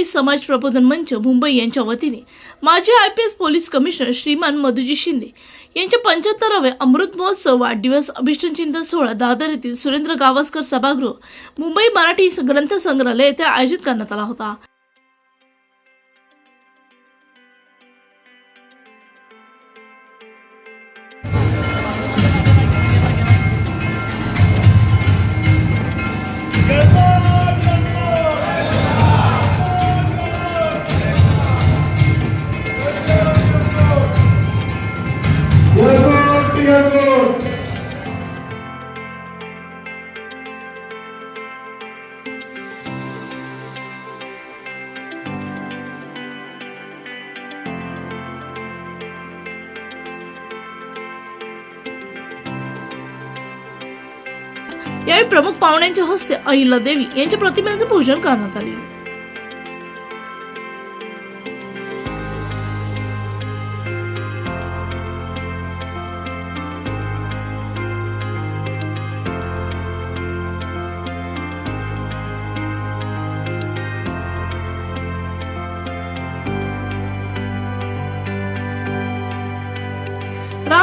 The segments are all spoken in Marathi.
मुंबई समाज प्रबोधन मंच मुंबई यांच्या वतीने माजी I P S police commissioner श्रीमान मधुजी शिंदे यांच्या पंच्याहत्तराव्या अमृत महोत्सव वाढदिवस अभिष्टचिंतन सोहळा दादर येथील सुरेंद्र गावस्कर सभागृह मुंबई मराठी ग्रंथ संग्रहालय येथे आयोजित करण्यात आला होता. पाहुण्यांच्या हस्ते अहिल्या देवी यांच्या प्रतिमेचे पूजन करण्यात आले.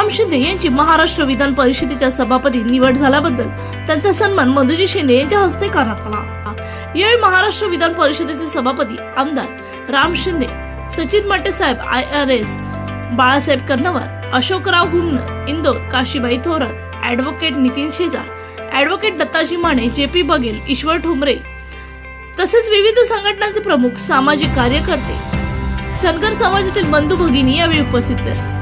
राम शिंदे यांची महाराष्ट्र विधान परिषदेच्या सभापती निवड झाल्याबद्दल त्यांचा सन्मान मधुजी शिंदे यांच्या हस्ते करण्यात आला. यावेळी महाराष्ट्र विधान परिषदेचे सभापती आमदार राम शिंदे सचिन मटे साहेब I R S Balasaheb Karnawar Ashokrao गुम्न Indore Kashibai Thorat advocate Nitin Shejar advocate Dattaji Mane J P बघेल ईश्वर ठोंबरे तसेच विविध संघटनांचे प्रमुख सामाजिक कार्यकर्ते धनगर समाजातील बंधू भगिनी यावेळी उपस्थित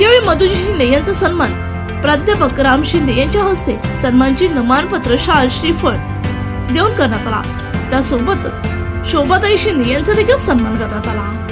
यावेळी मधुजी शिंदे यांचा सन्मान प्राध्यापक राम शिंदे यांच्या हस्ते सन्मानची नमानपत्र शाल श्रीफळ देऊन करण्यात आला. त्यासोबतच शोभाताई शिंदे यांचा देखील सन्मान करण्यात आला.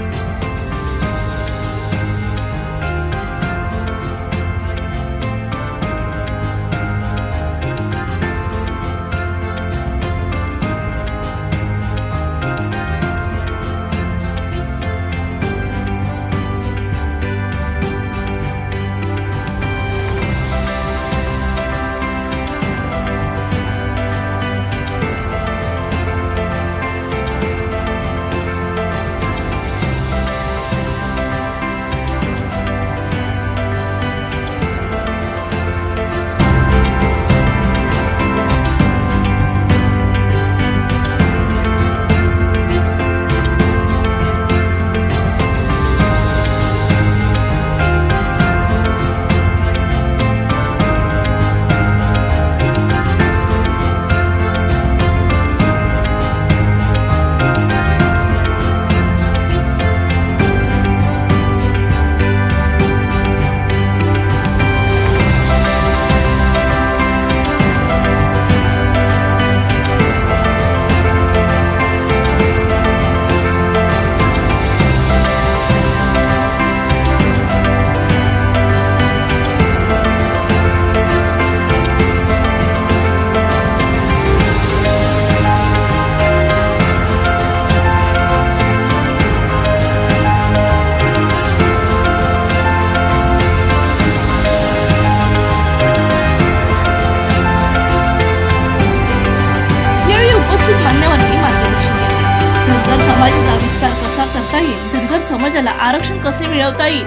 कसे मिळवता येईल?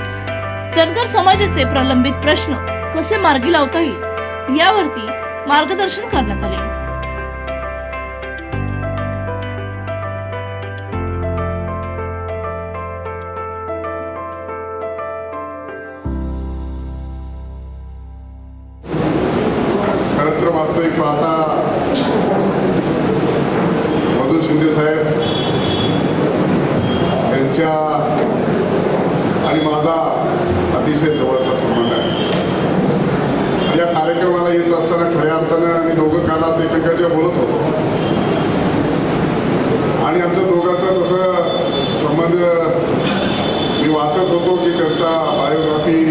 धनगर समाजाचे प्रलंबित प्रश्न कसे मार्गी लावता येईल? यावरती मार्गदर्शन करण्यात आले. खरं वास्तविक पाहता मधु शिंदे साहेब यांच्या आणि माझा अतिशय जवळचा संबंध आहे. या कार्यक्रमाला येत असताना खऱ्या अर्थानं आम्ही दोघं कानात एकमेकांच्या बोलत होतो. आणि आमच्या दोघांचा तसं संबंध मी वाचत होतो की त्यांचा बायोग्राफी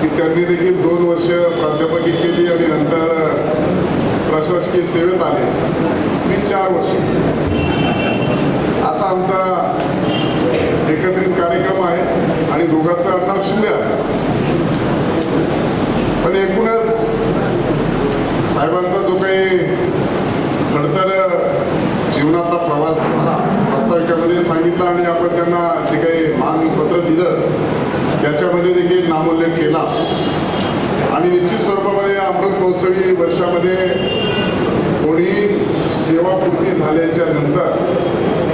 की त्यांनी देखील दोन वर्ष प्राध्यापकी केली आणि नंतर प्रशासकीय सेवेत आले. मी चार वर्ष असा आमचा एकत्रित कार्यक्रम आहे आणि दोघांचं आडनाव शिंदे आहे पण एकूणच साहेबांचा जो काही खडतर जीवनाचा प्रवास झाला वास्तविकामध्ये सांगितलं आणि आपण त्यांना जे काही मानपत्र दिलं त्याच्यामध्ये देखील नामोल्लेख केला आणि निश्चित स्वरूपामध्ये अमृत महोत्सवी वर्षामध्ये कोणी सेवापूर्ती झाल्याच्यानंतर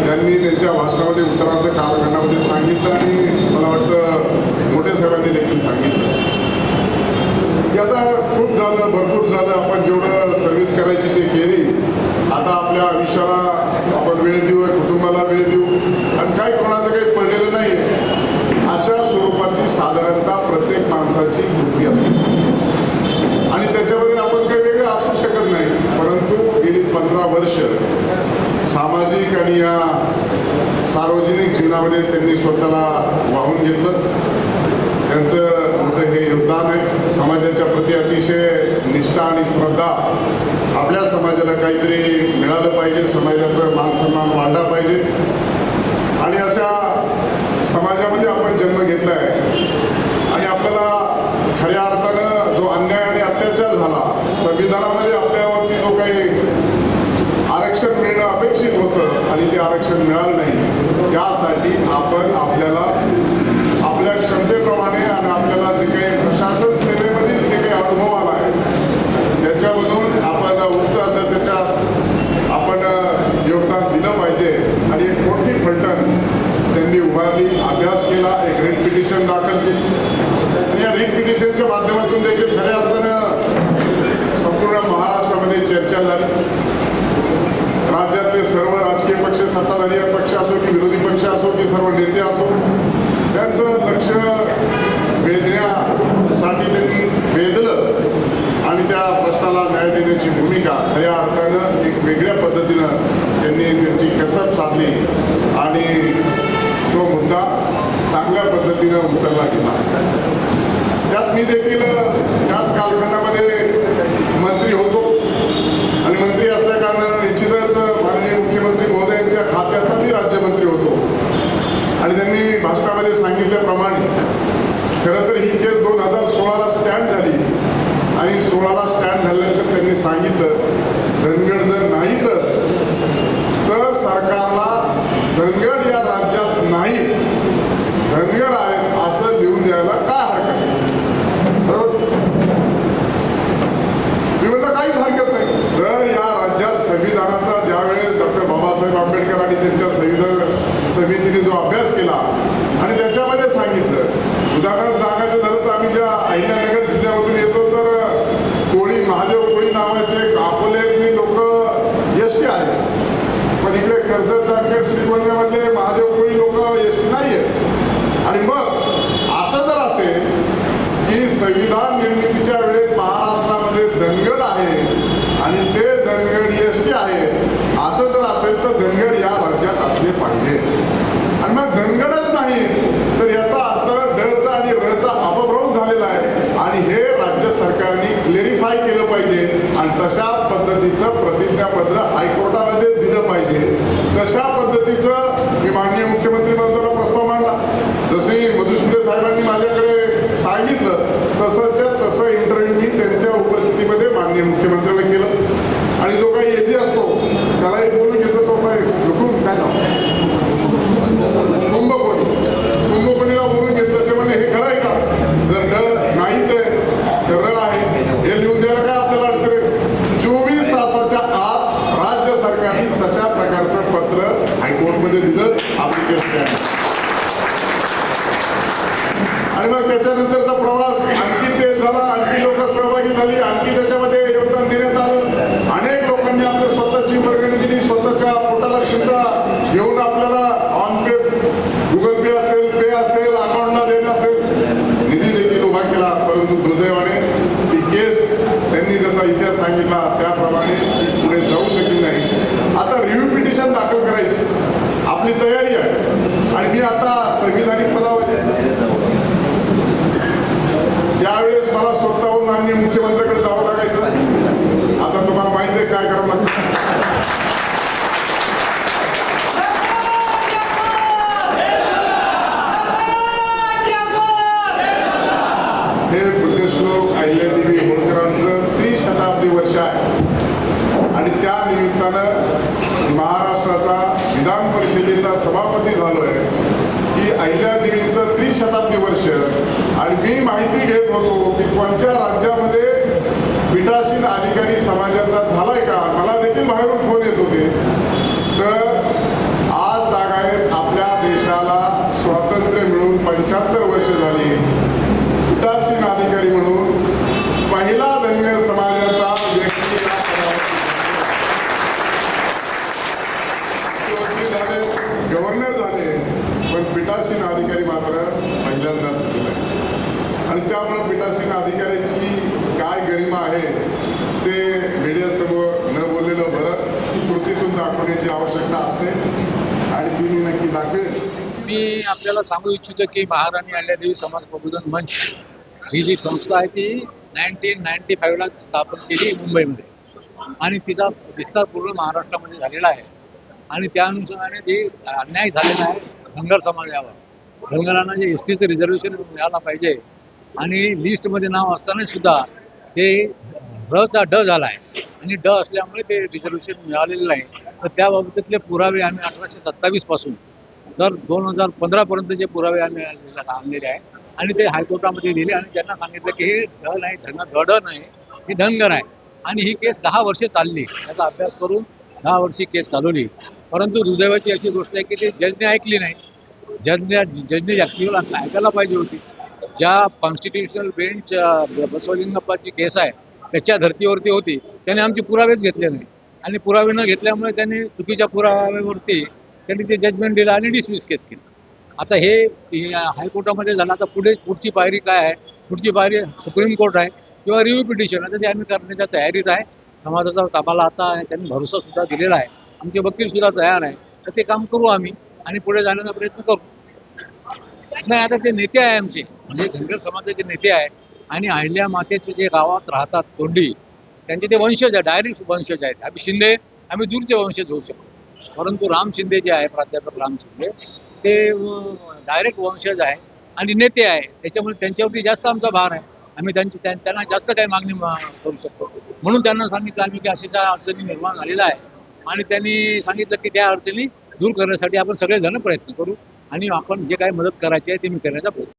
त्यांनी त्यांच्या भाषणामध्ये उत्तरार्ध कालखंडामध्ये सांगितलं आणि मला वाटतं मोठ्या साहेबांनी देखील सांगितलं की आता खूप झालं भरपूर झालं. आपण जेवढं सर्व्हिस करायची ते केली. आता आपल्या आयुष्याला आपण वेळ देऊ कुटुंबाला वेळ देऊ. आणि काही कोणाचं काही पडलेलं नाही अशा स्वरूपाची साधारणतः प्रत्येक माणसाची वृत्ती असते. आणि त्याच्यामध्ये आपण काही वेगळं असू शकत नाही. परंतु गेली पंधरा वर्ष सामाजिक आणि या सार्वजनिक जीवनामध्ये त्यांनी स्वतःला वाहून घेतलं. त्यांचं योगदान आहे. समाजाच्या प्रती अतिशय निष्ठा आणि श्रद्धा आपल्या समाजाला काहीतरी मिळालं पाहिजे. समाजाचं मानसन्मान वाढला पाहिजे आणि अशा समाजामध्ये आपण जन्म घेतला आहे आणि आपल्याला खऱ्या अर्थानं जो अन्याय आणि अत्याचार झाला संविधानामध्ये आपल्यावरती जो काही आरक्षण मिळणं अपेक्षित होतं आणि ते आरक्षण मिळालं नाही त्यासाठी आपण आपल्याला आपल्या क्षमतेप्रमाणे आणि आपल्याला जे काही प्रशासन सेवेमधील जे काही अनुभव आला आहे त्याच्यामधून आपण उक्त असं त्याच्यात आपण योगदान दिलं पाहिजे आणि एक मोठी फलटण त्यांनी उभारली अभ्यास केला एक रिट पिटिशन दाखल केली आणि या रिट पिटिशनच्या माध्यमातून देखील खऱ्या अर्थानं संपूर्ण महाराष्ट्रामध्ये चर्चा झाली राज्यातले सर्व राजकीय पक्ष सत्ताधारी पक्ष असो की विरोधी पक्ष असो की सर्व नेते असो त्यांचं लक्ष वेधण्यासाठी त्यांनी वेधलं आणि त्या प्रश्नाला न्याय देण्याची भूमिका खऱ्या अर्थानं एक वेगळ्या पद्धतीनं त्यांनी त्यांची कसब साधली आणि तो मुद्दा चांगल्या पद्धतीनं उचलला गेला. त्यात मी देखील त्याच कालखंडामध्ये मंत्री होतो. आणि मंत्री असल्या कारणानं महोदयांच्या खात्याचा मी राज्यमंत्री होतो. आणि त्यांनी भाषणामध्ये सांगितल्याप्रमाणे खरं तर ही केस दोन हजार सोळाला स्टँड झाली. आणि सोळाला स्टँड झाल्यानंतर त्यांनी सांगितलं. धनगड जर नाहीतच तर सरकारला धनगड या राज्यात नाही धनगड आहेत असं लिहून द्यायला काय हरकत आहे मी म्हटलं काहीच हरकत नाही. जर या राज्यात संविधानाचा बाबासाहेब आंबेडकर आणि त्यांच्या संविधान समितीने जो अभ्यास केला आणि त्याच्यामध्ये सांगितलं. उदाहरण सांगायचं झालं तर आम्ही ज्या अहिल्यानगर जिल्ह्यामधून येतो तर कोळी महादेव कोळी नावाचे कापोलेतले लोक एस टी आहेत. पण इकडे कर्जत जामखेड श्रीगोंद्यामधले महादेव कोळी लोक एस टी नाही आहेत आणि मग असं जर असेल की संविधान निर्मितीच्या वेळेस महाराष्ट्रामध्ये धनगड आहे आणि ते धनगड एस टी आहे असं जर असेल तर धनगड या राज्यात असले पाहिजे आणि मग धनगडच नाही. तर याचा अर्थ डचा आणि रचा अपभ्रम झालेला आहे. आणि हे राज्य सरकारने क्लेरिफाय केलं पाहिजे. आणि तशा पद्धतीचं प्रतिज्ञापत्र हायकोर्टामध्ये दिलं पाहिजे. तशा पद्धतीचं मी माननीय मुख्यमंत्री महोदयाला प्रस्ताव मांडला. जसे मधुशिंदे साहेबांनी माझ्याकडे सांगितलं तसंच तसं इंटरव्ह्यू मी त्यांच्या उपस्थितीमध्ये माननीय मुख्यमंत्र्यांना पीठासीन अधिकारी मात्र पहिल्यांदा झालेला आहे आणि त्यामुळे पीठासीन अधिकाऱ्यांची काय गरिमा आहे ते मीडियासमोर न बोललेलं बरं. कृतीतून दाखवण्याची आवश्यकता असते आणि ती मी नक्की दाखवेल. मी आपल्याला सांगू इच्छितो की महाराणी अहिल्यादेवी समाज प्रबोधन मंच ही जी संस्था आहे ती नाईन्टीन नाईन्टी फाईव्हला स्थापन केली मुंबईमध्ये. आणि तिचा विस्तार पूर्ण महाराष्ट्रामध्ये झालेला आहे. आणि त्या अनुषंगाने ते अन्याय झालेला आहे. धनगर समाजावर धनगरांना जे एस टीचं रिझर्वेशन मिळायला पाहिजे आणि लिस्टमध्ये नाव असताना सुद्धा ते रचा ड झाला आहे आणि ड असल्यामुळे ते रिझर्वेशन मिळालेलं नाही. तर त्याबाबतीतले पुरावे आम्ही अठराशे सत्तावीसपासून तर दोन हजार पंधरापर्यंतचे पुरावे आम्ही आणलेले आहे आणि ते हायकोर्टामध्ये लिहिले आणि त्यांना सांगितलं की हे ड नाही धन गड नाही हे धनगर आहे आणि ही केस दहा वर्षे चालली. त्याचा अभ्यास करून दहा वर्षी केस चालवली परंतु दुर्दैवाची अशी गोष्ट आहे की ते जजने ऐकली नाही. जजने जजने ॲक्च्युअल ऐकायला पाहिजे होती. ज्या कॉन्स्टिट्युशनल बेंच बसवलिंगप्पाची केस आहे त्याच्या धर्तीवरती होती. त्याने आमचे पुरावेच घेतले नाही. आणि पुरावे न घेतल्यामुळे त्यांनी चुकीच्या पुराव्यावरती त्यांनी ते जजमेंट दिलं आणि डिसमिस केस केली. आता हे हे हायकोर्टामध्ये झालं. आता पुढे पुढची पायरी काय आहे? पुढची पायरी सुप्रीम कोर्ट आहे किंवा रिव्ह्यू पिटिशन आता ते आम्ही करण्याच्या तयारीत आहे. समाजाचा आम्हाला आता त्यांनी भरोसा सुद्धा दिलेला आहे. आमचे वकील सुद्धा तयार आहे. तर ते काम करू आम्ही आणि पुढे जाण्याचा प्रयत्न करू. नाही आता ते नेते आहे आमचे. म्हणजे धनगर समाजाचे नेते आहे आणि अहिल्या मातेचे जे गावात राहतात तोंडी त्यांचे ते वंशज आहे डायरेक्ट वंशज आहेत. आम्ही शिंदे आम्ही दूरचे वंशज होऊ शकतो. परंतु राम शिंदे जे आहे प्राध्यापक राम शिंदे ते डायरेक्ट वंशज आहे आणि नेते आहे. त्याच्यामुळे त्यांच्यावरती जास्त आमचा भार आहे. आम्ही त्यांची त्यांना जास्त काही मागणी करू शकतो. म्हणून त्यांना सांगितलं आम्ही की अशाच्या अडचणी निर्माण झालेल्या आहे आणि त्यांनी सांगितलं की त्या अडचणी दूर करण्यासाठी आपण सगळेजण प्रयत्न करू आणि आपण जे काही मदत करायची आहे ते मी करण्याचा प्रयत्न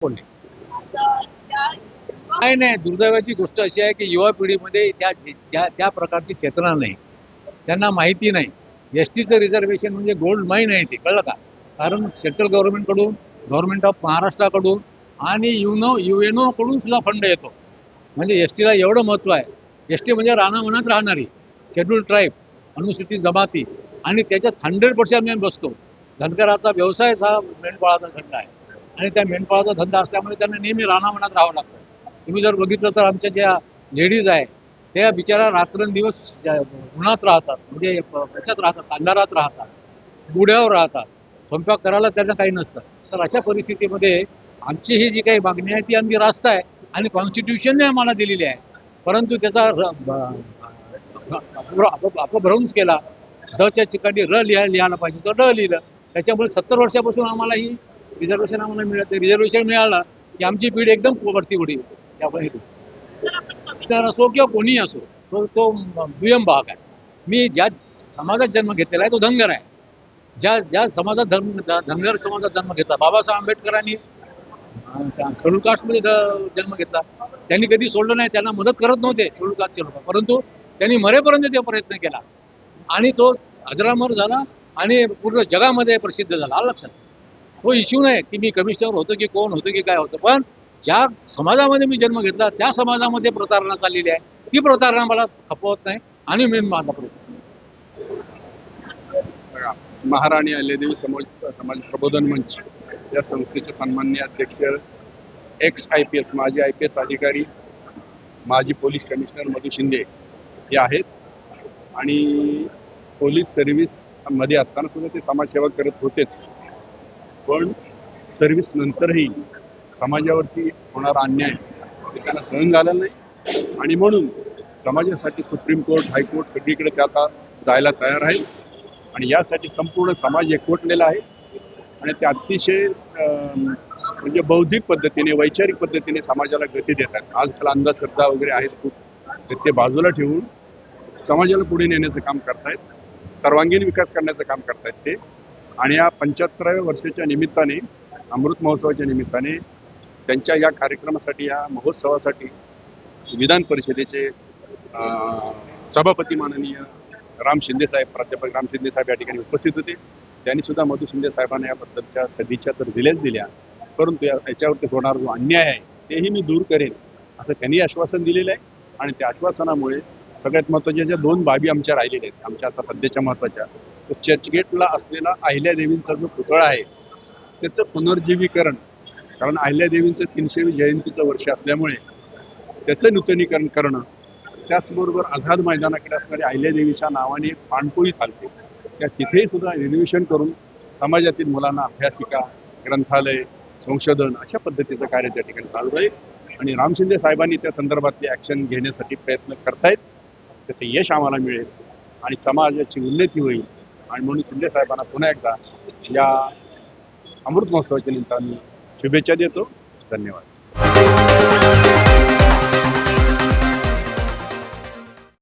बोलले नाही नाही. दुर्दैवाची गोष्ट अशी आहे की युवा पिढीमध्ये त्या त्या त्या प्रकारची चेतना नाही. त्यांना माहिती नाही. एस टीचं रिझर्वेशन म्हणजे गोल्ड माईन आहे ते. कळलं का? कारण सेंट्रल गव्हर्नमेंटकडून गव्हर्नमेंट ऑफ महाराष्ट्राकडून आणि युनो यु एन सुद्धा फंड येतो. म्हणजे एस टीला एवढं महत्त्व आहे. एस टी म्हणजे रानावनात राहणारी शेड्यूल ट्राईब अनुसूचित जमाती. आणि त्याच्यात हंड्रेड पर्सेंट मी बसतो. धनकराचा व्यवसायच हा मेंढपाळाचा धंदा आहे. आणि त्या मेंढपाळाचा धंदा असल्यामुळे त्यांना नेहमी रानावनात राहावं लागतं. तुम्ही जर बघितलं तर आमच्या ज्या लेडीज आहे त्या बिचारा रात्रंदिवस उन्हात राहतात. म्हणजे याच्यात राहतात अंधारात राहतात. बुड्यावर राहतात. स्वयंपाक करायला त्यांना काही नसतं. तर अशा परिस्थितीमध्ये आमची ही जी काही मागणी आहे ती आमची रास्त आहे आणि कॉन्स्टिट्यूशनने आम्हाला दिलेली आहे. परंतु त्याचा र- अपभ्रंश केला. डच्या ठिकाणी र लिहा लिहायला पाहिजे तर ड लिहिलं. त्याच्यामुळे सत्तर वर्षापासून आम्हाला ही रिझर्वेशन आम्हाला मिळत रिझर्वेशन मिळालं की आमची पिढी एकदम वरती उडी. त्यामुळे तर असो किंवा कोणीही असो तो तो दुय्यम भाग आहे. मी ज्या समाजात जन्म घेतलेला आहे तो धनगर आहे. ज्या ज्या समाजात धर्म धनगर समाजात जन्म घेतला बाबासाहेब आंबेडकरांनी शेड्यूल कास्टमध्ये जन्म घेतला. त्यांनी कधी सोडलं नाही त्यांना मदत करत नव्हते शेड्यूल कास्टचे लोक. परंतु त्यांनी मरेपर्यंत ते प्रयत्न केला. आणि तो अजरामर झाला आणि पूर्ण जगामध्ये प्रसिद्ध झाला. आलं लक्षात? तो इश्यू नाही की मी कमिशनर होतो की कोण होतो की काय होतं. पण ज्या समाजामध्ये मी जन्म घेतला त्या समाजामध्ये प्रतारणा चाललेली आहे. ती प्रतारणा मला खपवत नाही आणि मी माझा प्रयत्न महाराणी अहिल्यादेवी समाज समाज प्रबोधन मंच. या संस्थेचे सन्मान्य अध्यक्ष एक्स आय पी एस माजी आय पी एस अधिकारी माजी पोलीस कमिशनर मधु शिंदे हे आहेत. आणि पोलीस सर्व्हिसमध्ये असताना सुद्धा ते समाजसेवा करत होतेच. पण सर्व्हिस नंतरही समाजावरती होणारा अन्याय ते त्यांना सहन झाला नाही. आणि म्हणून समाजासाठी सुप्रीम कोर्ट हायकोर्ट सगळीकडे ते आता जायला तयार आहेत. आणि यासाठी संपूर्ण समाज एकवटलेला आहे. आणि ते अतिशय म्हणजे बौद्धिक पद्धतीने वैचारिक पद्धतीने समाजाला गती देतात. आजकाल अंधश्रद्धा वगैरे आहेत खूप. ते बाजूला ठेवून समाजाला पुढे नेण्याचं काम करतायत. सर्वांगीण विकास करण्याचं काम करतायत ते. आणि या पंच्याहत्तराव्या वर्षाच्या निमित्ताने अमृत महोत्सवाच्या निमित्ताने त्यांच्या या कार्यक्रमासाठी या महोत्सवासाठी विधान परिषदेचे अं, सभापती माननीय राम शिंदे साहेब प्राध्यापक राम शिंदे साहेब या ठिकाणी उपस्थित होते. त्यांनी सुद्धा मधु शिंदे साहेबांना याबद्दलच्या सदिच्छा तर दिल्याच दिल्या. परंतु या- याच्यावरती होणारा जो अन्याय आहे तेही मी दूर करेन असं त्यांनी आश्वासन दिलेलं आहे. आणि त्या आश्वासनामुळे सगळ्यात महत्त्वाच्या ज्या दोन बाबी आमच्या राहिलेल्या आहेत आमच्या आता सध्याच्या महत्त्वाच्या तो चर्चगेटला असलेला अहिल्यादेवींचा जो पुतळा आहे त्याचं पुनर्जीवीकरण कारण अहिल्यादेवींचं तीनशेवी जयंतीचं वर्ष असल्यामुळे त्याचं नूतनीकरण करणं त्याचबरोबर आझाद मैदानाकडे असणाऱ्या अहिल्यादेवीच्या नावाने एक पाणपोळी चालते. त्या तिथेही सुद्धा रिनोव्हेशन करून समाजातील मुलांना अभ्यासिका ग्रंथालय संशोधन अशा पद्धतीचं कार्य त्या ठिकाणी चालू राहील. आणि राम शिंदे साहेबांनी त्या संदर्भातली ॲक्शन घेण्यासाठी प्रयत्न करतायत. त्याचं यश आम्हाला मिळेल आणि समाजाची उन्नती होईल. आणि म्हणून शिंदे साहेबांना पुन्हा एकदा या अमृत महोत्सवाच्या निमित्ताने शुभेच्छा देतो. धन्यवाद.